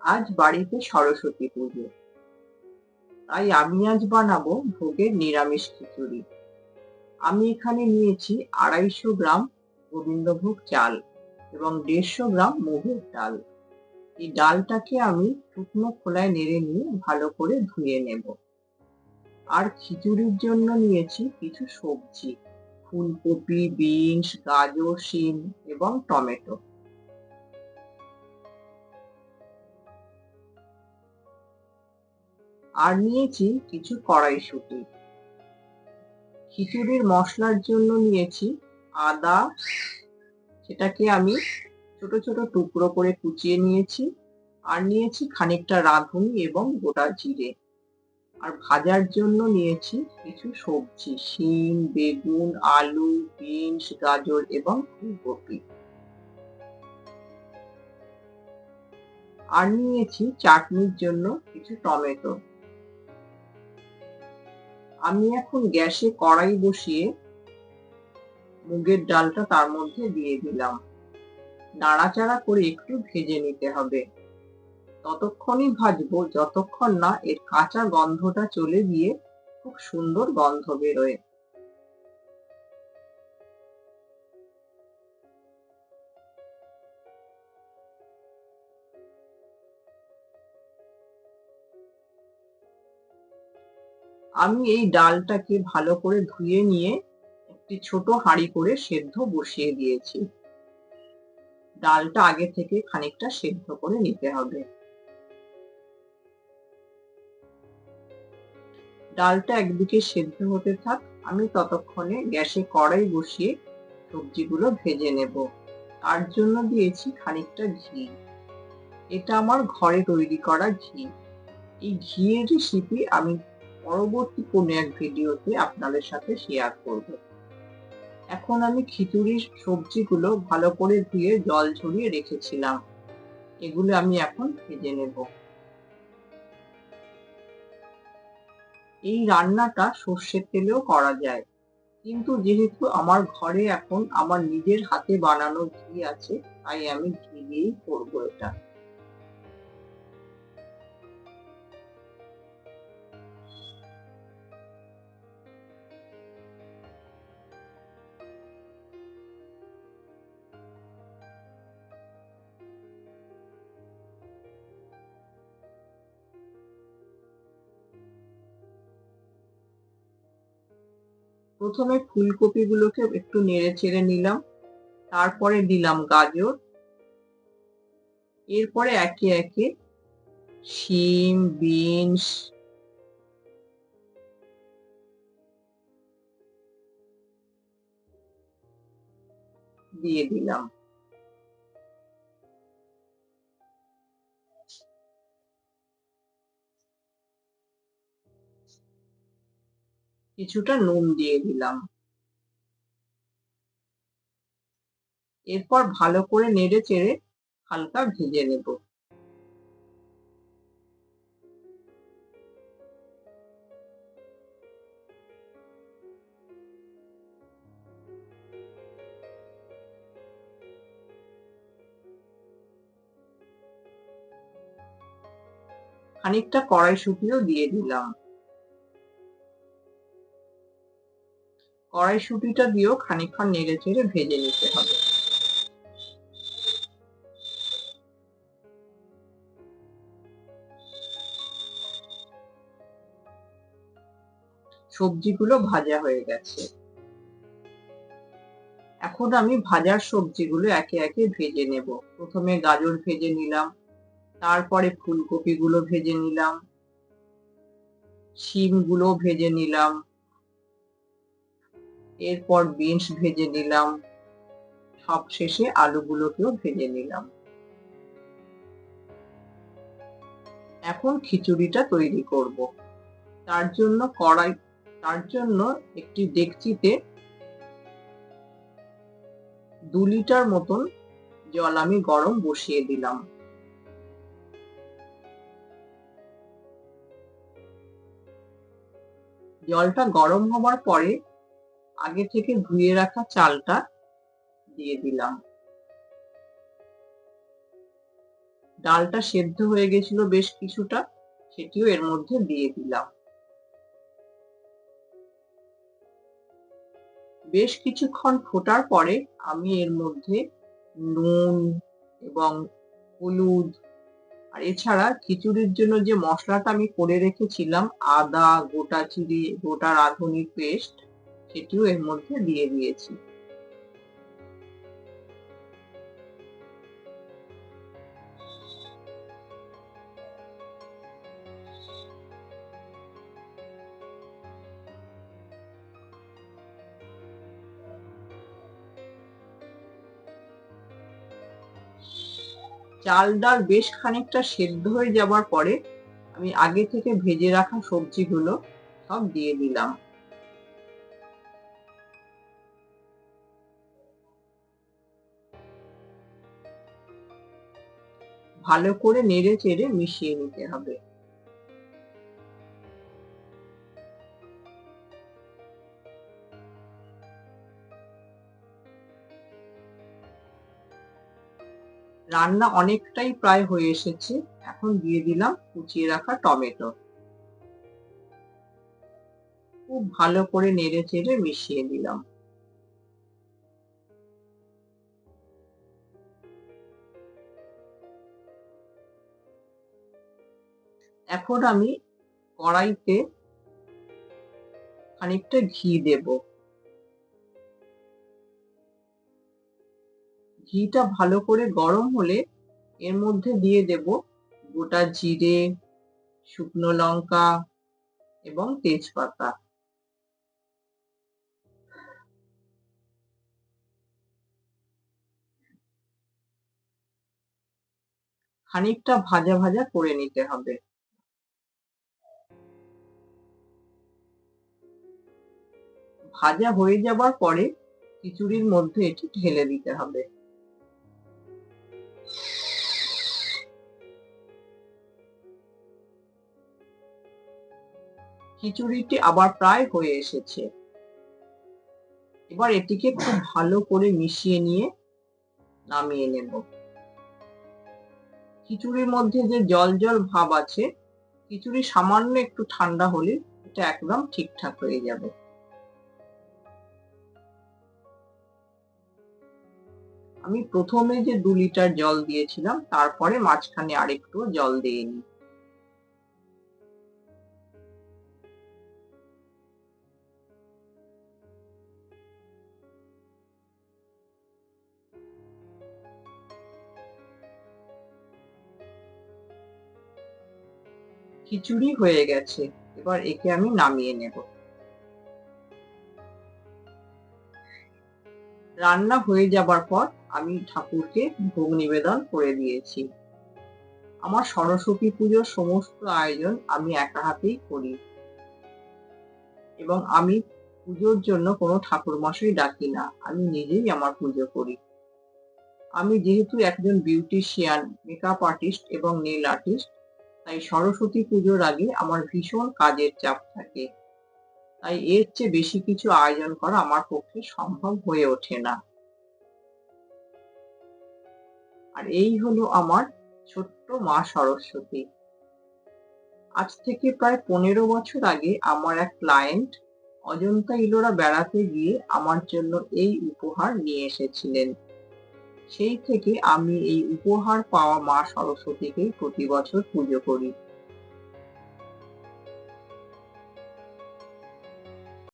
আজ বাড়িতে সরস্বতী পুজো। তাই আমি আজ বানাবো ভোগের নিরামিষ খিচুড়ি। আমি এখানে নিয়েছি আড়াইশো গ্রাম গোবিন্দভোগ চাল এবং দেড়শো গ্রাম মুগের ডাল। এই ডালটাকে আমি শুকনো খোলায় নেড়ে নিয়ে ভালো করে ধুয়ে নেব। আর খিচুড়ির জন্য নিয়েছি কিছু সবজি, ফুলকপি, বিনস, গাজর, শিম এবং টমেটো। আর নিয়েছি কিছু কড়াইশুঁটি। খিচুড়ির মশলার জন্য নিয়েছি আদা। সেটাকে আমি ছোট ছোট টুকরো করে কুচিয়ে নিয়েছি। আর নিয়েছি খানিকটা রাঁধুনি এবং গোটা জিরে। আর ভাজার জন্য নিয়েছি কিছু সবজি, শিম, বেগুন, আলু, বিনস, গাজর এবং ফুলকপি। আর নিয়েছি চাটনির জন্য কিছু টমেটো। আমি এখন গ্যাসে কড়াই বসিয়ে মুগের ডালটা তার মধ্যে দিয়ে দিলাম। নাড়াচাড়া করে একটু ভেজে নিতে হবে। ততক্ষণই ভাজবো, যতক্ষণ না এর কাঁচা গন্ধটা চলে গিয়ে খুব সুন্দর গন্ধ বেরোয়। আমি এই ডালটাকে ভালো করে ধুয়ে নিয়ে একটি ছোট হাঁড়ি করে সেদ্ধ বসিয়ে দিয়েছি। ডালটা আগে থেকে খানিকটা সেদ্ধ করে নিতে হবে। ডালটা একদিকে সেদ্ধ হতে থাক, আমি ততক্ষণে গ্যাসে কড়াই বসিয়ে সবজিগুলো ভেজে নেব। তার জন্য দিয়েছি খানিকটা ঘি। এটা আমার ঘরে তৈরি করা ঘি। এই ঘিয়ের রেসিপি আমি পরবর্তী কোনো এক ভিডিওতে আপনাদের সাথে শেয়ার করব। এখন আমি খিচুড়ির সবজিগুলো ভালো করে ধুয়ে জল ঝরিয়ে রেখেছিলাম। এগুলো আমি এখন ভেজে নেব। এই রান্নাটা সর্ষের তেলেও করা যায়। কিন্তু যেহেতু আমার ঘরে এখন আমার নিজের হাতে বানানো ঘি আছে, তাই আমি ঘি দিয়েই করব এটা। প্রথমে ফুলকপিগুলোকে একটু নেড়ে চেড়ে নিলাম, তারপরে দিলাম গাজর, এরপরে একে একে শিম, বিনস, দিয়ে দিলাম। কিছুটা নুন দিয়ে দিলাম। এরপর ভালো করে নেড়ে চেড়ে হালকা ভেজে নেব। খানিকটা কড়াইশুটিও দিয়ে দিলাম। কড়াইশুটিটা দিয়েও খানিকক্ষণ নেড়ে চেড়ে ভেজে নিতে হবে। সবজিগুলো ভাজা হয়ে গেছে। এখন আমি ভাজার সবজিগুলো একে একে ভেজে নেব। প্রথমে গাজর ভেজে নিলাম, তারপরে ফুলকপিগুলো ভেজে নিলাম, শিমগুলো ভেজে নিলাম এরপর বিনস ভেজে নিলাম। সব শেষে আলুগুলোকেও ভেজে নিলাম। এখন খিচুড়িটা তৈরি করব। তার জন্য কড়াই, তার জন্য একটি ডেকচিতে দু লিটার মতন জল আমি গরম বসিয়ে দিলাম। জলটা গরম হবার পরে আগে থেকে ধুয়ে রাখা চালটা দিয়ে দিলাম। ডালটা সেদ্ধ হয়ে গেছিল বেশ কিছুটা, সেটিও এর মধ্যে দিয়ে দিলাম। বেশ কিছুক্ষণ ফোটার পরে আমি এর মধ্যে নুন এবং হলুদ আর এছাড়া খিচুড়ির জন্য যে মশলাটা আমি করে রেখেছিলাম, আদা, গোটা চিড়ি, গোটা রাঁধুনির পেস্ট সেটিও এর মধ্যে দিয়ে দিয়েছি। চাল ডাল বেশ খানিকটা সেদ্ধ হয়ে যাবার পরে আমি আগে থেকে ভেজে রাখা সবজিগুলো সব দিয়ে দিলাম। ভালো করে নেড়ে চেড়ে মিশিয়ে নিতে হবে। রান্না অনেকটাই প্রায় হয়ে এসেছে। এখন দিয়ে দিলাম কুচিয়ে রাখা টমেটো। খুব ভালো করে নেড়ে চেড়ে মিশিয়ে দিলাম এখন আমি কড়াইতে খানিকটা ঘি দেব। ঘিটা ভালো করে গরম হলে এর মধ্যে দিয়ে দেব গোটা জিরে, শুকনো লঙ্কা এবং তেজপাতা। খানিকটা ভাজা ভাজা করে নিতে হবে। ভাজা হয়ে যাবার পরে খিচুড়ির মধ্যে এটি ঢেলে দিতে হবে। খিচুড়িটি আবার প্রায় হয়ে এসেছে। এবার এটিকে খুব ভালো করে মিশিয়ে নিয়ে নামিয়ে নেব। খিচুড়ির মধ্যে যে জল জল ভাব আছে, খিচুড়ি সামান্য একটু ঠান্ডা হলে এটা একদম ঠিকঠাক হয়ে যাবে। আমি প্রথমে যে দু লিটার জল দিয়েছিলাম, তারপরে মাঝখানে আরেকটু জল দিয়ে নিই। খিচুড়ি হয়ে গেছে, এবার একে আমি নামিয়ে নেব। রান্না হয়ে যাবার পর আমি ঠাকুরকে ভোগ নিবেদন করে দিয়েছি। আমার সরস্বতী পুজোর সমস্ত আয়োজন আমি একা হাতেই করি। এবং আমি পুজোর জন্য কোনো ঠাকুর মশাই ডাকি না, আমি নিজেই আমার পুজো করি। আমি যেহেতু একজন বিউটিশিয়ান মেকআপ আর্টিস্ট এবং নেল আর্টিস্ট তাই সরস্বতী পুজোর আগে আমার ভীষণ কাজের চাপ থাকে। তাই এর চেয়ে বেশি কিছু আয়োজন করা আমার পক্ষে সম্ভব হয়ে ওঠে না। আর এই হলো আমার ছোট্ট মা সরস্বতী। আজ থেকে প্রায় পনেরো বছর আগে আমার এক ক্লায়েন্ট অজন্তা ইলোরা বেড়াতে গিয়ে আমার জন্য এই উপহার নিয়ে এসেছিলেন। সেই থেকে আমি এই উপহার পাওয়া মা সরস্বতীকেই প্রতি বছর পুজো করি।